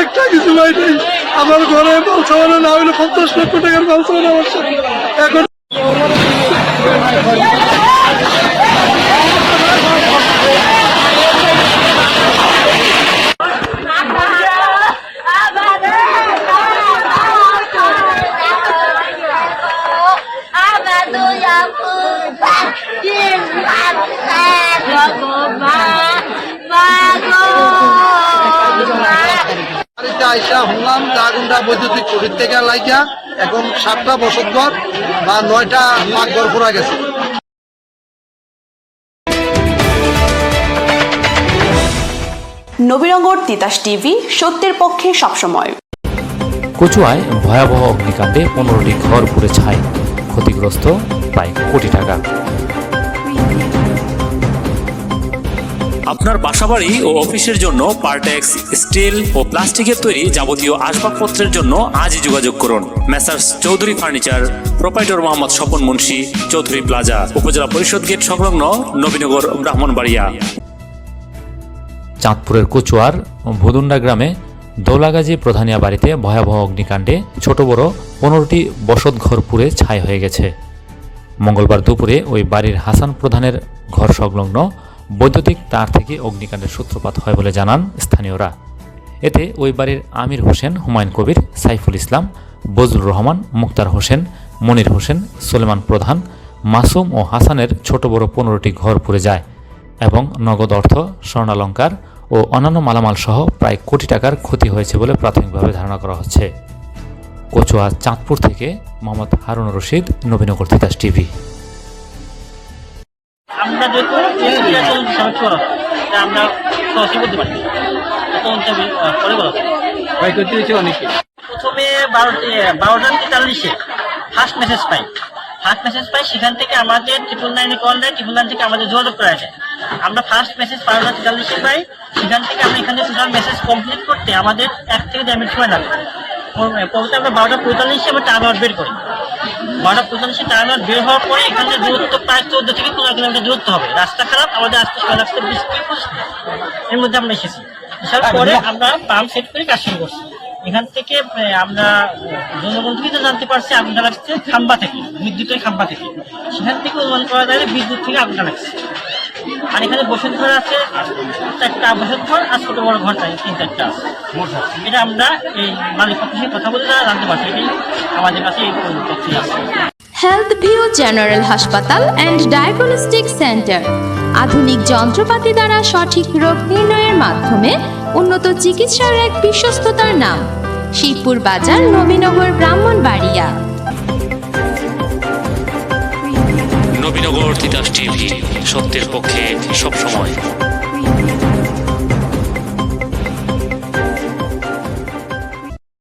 একটা কিছু ভাই নেই আমার ঘরে মাল সামানো না হইলে পঞ্চাশ লক্ষ টাকার মাল সামানো আমার। এখন আইসা আগুনটা বৈদ্যুতিক থেকে লাইকা এখন সাতটা বসত ঘর বা নয়টা পাকঘর পুরা গেছে। নবীনগর তিতাস টিভি সত্যের পক্ষে সবসময়। কচুয়ায় ভয়াবহ অগ্নিকাণ্ডে পনেরোটি ঘর পুড়ে ছাই ক্ষতিগ্রস্ত প্রায় কোটি টাকা। আপনার বাসাবাড়ি ও অফিসের জন্য পার্টেক্স, স্টিল ও প্লাস্টিকের তৈরি যাবতীয় আসবাবপত্রের জন্য আজই যোগাযোগ করুন। Messrs Chowdhury furniture, proprietor Mohammad Swapan Munshi, Chowdhury plaza, Upazila Parishad gate সংলগ্ন নবীনগর, ব্রাহ্মণবাড়িয়া। চাঁদপুরের কচুয়ার ভুদুন্ডা গ্রামে দৌলাগাজী প্রধানিয়া বাড়িতে ভয়াবহ অগ্নিকাণ্ডে ছোট বড় পনেরোটি বসতঘর পুড়ে ছাই হয়ে গেছে। মঙ্গলবার দুপুরে ওই বাড়ির হাসান প্রধানের ঘর সংলগ্ন বৈদ্যুতিক তার থেকে অগ্নিকাণ্ডের সূত্রপাত হয় বলে জানান স্থানীয়রা। এতে ওই বাড়ির আমির হোসেন, হুমায়ুন কবির, সাইফুল ইসলাম, বজলুর রহমান, মুক্তার হোসেন, মনির হোসেন, সুলেমান প্রধান, মাসুম ও হাসানের ছোট বড় পনেরোটি ঘর পুড়ে যায় এবং নগদ অর্থ, স্বর্ণালঙ্কার ও অন্যান্য মালামাল সহ প্রায় কোটি টাকার ক্ষতি হয়েছে বলে প্রাথমিকভাবে ধারণা করা হচ্ছে। কচুয়া চাঁদপুর থেকে মোহাম্মদ হারুন রশিদ, নবীনগর তিতাস টিভি। আমরা যেহেতু আমরা সহজে বলতে পারি। আমি, পরে বলা হবে। প্রথমে বারোটি বারোটা তেতাল্লিশে ফার্স্ট মেসেজ পাই। ফার্স্ট মেসেজ পাই সেখান থেকে আমাদের ট্রিপল নাইনে কল দেয় ট্রিপল নাইন থেকে আমাদের যোগাযোগ করা যায় আমরা ফার্স্ট মেসেজ বারোটা তেতাল্লিশে পাই সেখান থেকে আমরা এখানে টোটাল মেসেজ কমপ্লিট করতে আমাদের এক থেকে দেড় মিনিট সময় লাগে। পরবর্তী আমরা বারোটা পঁয়তাল্লিশে আমরা আউট বের করি। বারোটা পঁয়তাল্লিশে সে আউট বের হওয়ার পরে এখান থেকে দূরত্ব প্রায় চোদ্দ থেকে পনেরো কিলোমিটার দূরত্ব হবে। রাস্তা খারাপ আমাদের আসতে ছয় লাখ বিশ। এর মধ্যে আমরা এসেছি। আসার পরে আমরা পাম্প সেট করে কাজ শুরু করছি। এখান থেকে আমরা জনগণ থেকে তো জানতে পারছি আগুনটা লাগছে খাম্বা থেকে বিদ্যুতের খাম্বা থেকে। সেখান থেকে অনুমান করা যায় বিদ্যুৎ থেকে আগুনটা লাগছে। আর এখানে বসত ঘর আছে চারটা বসত ঘর আর ছোট বড় ঘর আছে তিন চারটা এটা আমরা এই মালিক পক্ষের সাথে কথা বলে তারা জানতে পারছি এটাই আমাদের কাছে এই তথ্য আছে হেলথ ভিউ জেনারেল হাসপাতাল অ্যান্ড ডায়াগনস্টিক সেন্টার আধুনিক যন্ত্রপাতি দ্বারা সঠিক রোগ নির্ণয়ের মাধ্যমে উন্নত চিকিৎসার এক বিশ্বস্ততার নাম শিবপুর বাজার নবীনগর ব্রাহ্মণবাড়িয়া। নবীনগর দাস টিভি সত্যের পক্ষে সবসময়।